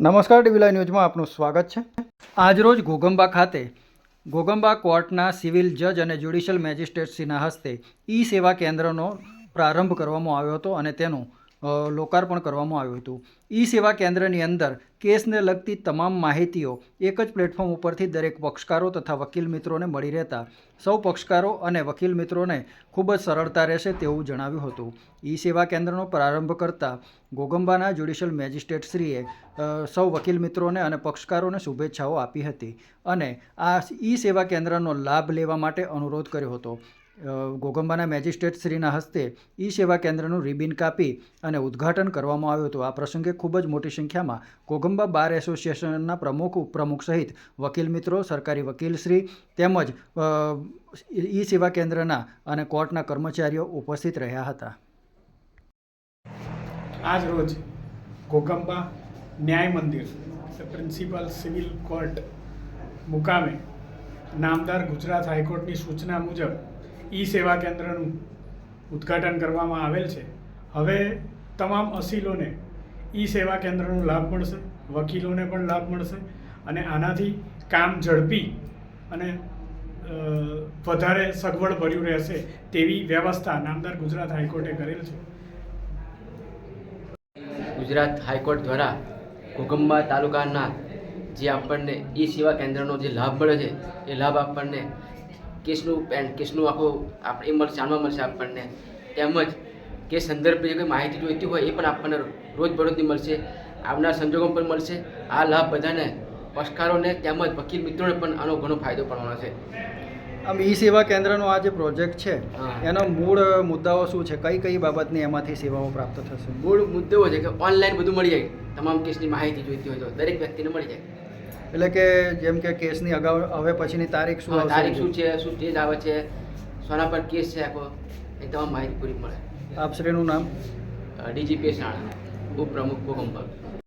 નમસ્કાર ડીવીલા ન્યૂઝમાં આપનું સ્વાગત છે. આજરોજ ઘોગંબા ખાતે ઘોગંબા કોર્ટના સિવિલ જજ અને જ્યુડિશિયલ મેજિસ્ટ્રેટશ્રીના હસ્તે ઈ સેવા કેન્દ્રનો પ્રારંભ કરવામાં આવ્યો હતો અને તેનું લોકાર્પણ કરવામાં આવ્યું હતું. ઈ સેવા કેન્દ્રની અંદર કેસને લગતી તમામ માહિતીઓ એક જ પ્લેટફોર્મ ઉપરથી દરેક પક્ષકારો તથા વકીલ મિત્રોને મળી રહેતા. સૌ પક્ષકારો અને વકીલ મિત્રોને ખૂબ જ સરળતા રહેશે તેવું જણાવ્યું હતું. ઈ સેવા કેન્દ્રનો પ્રારંભ કરતા ગોગંબાના જ્યુડિશિયલ મેજિસ્ટ્રેટશ્રીએ સૌ વકીલ મિત્રોને અને પક્ષકારોને શુભેચ્છાઓ આપી હતી અને આ ઈ સેવા કેન્દ્રનો લાભ લેવા માટે અનુરોધ કર્યો હતો. અ, મેજિસ્ટ્રેટ શ્રીના હસ્તે ઈ સેવા કેન્દ્રનું રિબિન કાપી અને ઉદ્ઘાટન કરવામાં આવ્યું હતું. આ પ્રસંગે ખૂબ જ મોટી સંખ્યામાં ગોગંબા બાર એસોસિએશનના પ્રમુખ ઉપપ્રમુખ સહિત વકીલ મિત્રો સરકારી વકીલશ્રી તેમજ ઈ સેવા કેન્દ્રના અને કોર્ટના કર્મચારીઓ ઉપસ્થિત રહ્યા હતા. આજ રોજ ઘોગંબા ન્યાય મંદિર પ્રિન્સિપલ સિવિલ કોર્ટ મુકામે નામદાર ગુજરાત હાઈકોર્ટની સૂચના મુજબ ઈ સેવા કેન્દ્રનું ઉદ્ઘાટન કરવામાં આવેલ છે. હવે તમામ અસીલોને ઈ સેવા કેન્દ્રનો લાભ મળશે, વકીલોને પણ લાભ મળશે અને આનાથી કામ ઝડપી અને વધારે સગવડ ભર્યું રહેશે તેવી વ્યવસ્થા નામદાર ગુજરાત હાઈકોર્ટે કરેલ છે. ગુજરાત હાઈકોર્ટ દ્વારા ઘોગંબા તાલુકાના જે આપણને ઈ સેવા કેન્દ્રનો જે લાભ મળે છે, એ લાભ આપણને કેસનું પેન કેસનું આખું આપણે એ મળશે જાણવા મળશે આપણને. તેમજ કે સંદર્ભે જે કંઈ માહિતી જોઈતી હોય એ પણ આપણને રોજબરોજની મળશે. આવનાર સંજોગો પણ મળશે. આ લાભ બધાને પક્ષકારોને તેમજ વકીલ મિત્રોને પણ આનો ઘણો ફાયદો પડવાનો છે. આમ ઈ સેવા કેન્દ્રનો આ જે પ્રોજેક્ટ છે એનો મૂળ મુદ્દાઓ શું છે? કઈ કઈ બાબતની એમાંથી સેવાઓ પ્રાપ્ત થશે? મૂળ મુદ્દો છે કે ઓનલાઈન બધું મળી જાય. તમામ કેસની માહિતી જોઈતી હોય તો દરેક વ્યક્તિને મળી જાય. એટલે કે જેમ કે કેસની અગાઉ હવે પછીની તારીખ શું આવશે? તારીખ શું છે શું ડેટ આવે છે? સોના પર કેસ છે આખો એ તમામ માહિતી પૂરી મળે. આપશ્રીનું નામ? ડીજીપી શાળા. ઉપપ્રમુખ ભૂકંપ